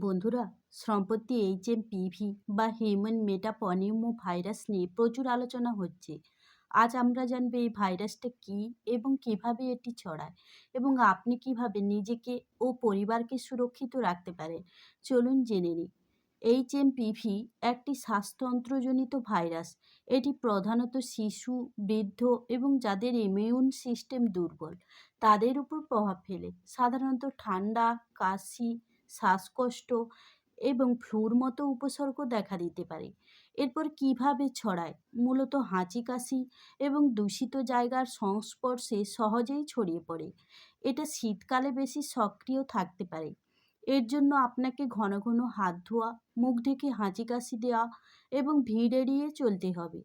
বন্ধুরা, সম্প্রতি H M PV বা হিউম্যান মেটাপনিউমো ভাইরাস নিয়ে প্রচুর আলোচনা হচ্ছে। আজ আমরা জানব এই ভাইরাসটা কী এবং কীভাবে এটি ছড়ায় এবং আপনি কীভাবে নিজেকে ও পরিবারকে সুরক্ষিত রাখতে পারেন চলুন জেনে নিই। এইচ এম পিভি একটি শ্বাসতন্ত্রজনিত ভাইরাস। এটি প্রধানত শিশু, বৃদ্ধ এবং যাদের ইমিউন সিস্টেম দুর্বল, তাদের উপর প্রভাব ফেলে। সাধারণত ঠান্ডা, কাশি শ্বাসকষ্ট এবং ফ্লুর মতো উপসর্গ দেখা দিতে পারে। এরপর কীভাবে ছড়ায়? মূলত হাঁচি কাশি এবং দূষিত জায়গার সংস্পর্শে সহজেই ছড়িয়ে পড়ে। এটা শীতকালে বেশি সক্রিয় থাকতে পারে। এর জন্য আপনাকে ঘন ঘন হাত ধোয়া, মুখ ঢেকে হাঁচি কাশি দেওয়া এবং ভিড় এড়িয়ে চলতে হবে।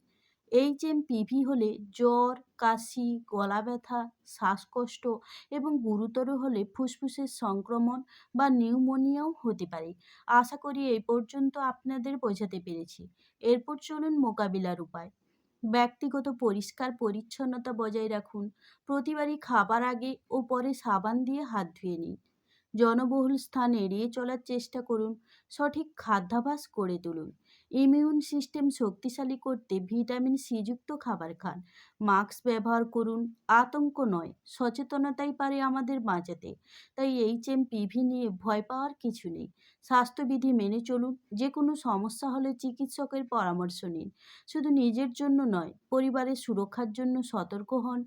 এইচ এম পিভি হলে জ্বর, কাশি, গলা ব্যথা, শ্বাসকষ্ট এবং গুরুতর হলে ফুসফুসের সংক্রমণ বা নিউমোনিয়াও হতে পারে। আশা করি এই পর্যন্ত আপনাদের বোঝাতে পেরেছি। এরপর চলুন মোকাবিলার উপায়। ব্যক্তিগত পরিষ্কার পরিচ্ছন্নতা বজায় রাখুন। প্রতিবারই খাবার আগে ও পরে সাবান দিয়ে হাত ধুয়ে নিন। জনবহুল স্থান এড়িয়ে চলার চেষ্টা করুন। সঠিক খাদ্যাভাস করে তুলুন। ইমিউন সিস্টেম শক্তিশালী করতে ভিটামিন সিযুক্ত খাবার খান। মাস্ক ব্যবহার করুন। আতঙ্ক নয়, সচেতনতাই পারে আমাদের বাঁচাতে। তাই এইচ এম পিভি নিয়ে ভয় পাওয়ার কিছু নেই। স্বাস্থ্যবিধি মেনে চলুন যে কোনো সমস্যা হলে চিকিৎসকের পরামর্শ নিন। শুধু নিজের জন্য নয়, পরিবারের সুরক্ষার জন্য সতর্ক হন।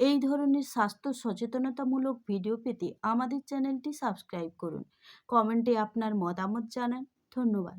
এই ধরনের স্বাস্থ্য সচেতনতামূলক ভিডিও পেতে আমাদের চ্যানেলটি সাবস্ক্রাইব করুন। কমেন্টে আপনার মতামত জানান। ধন্যবাদ।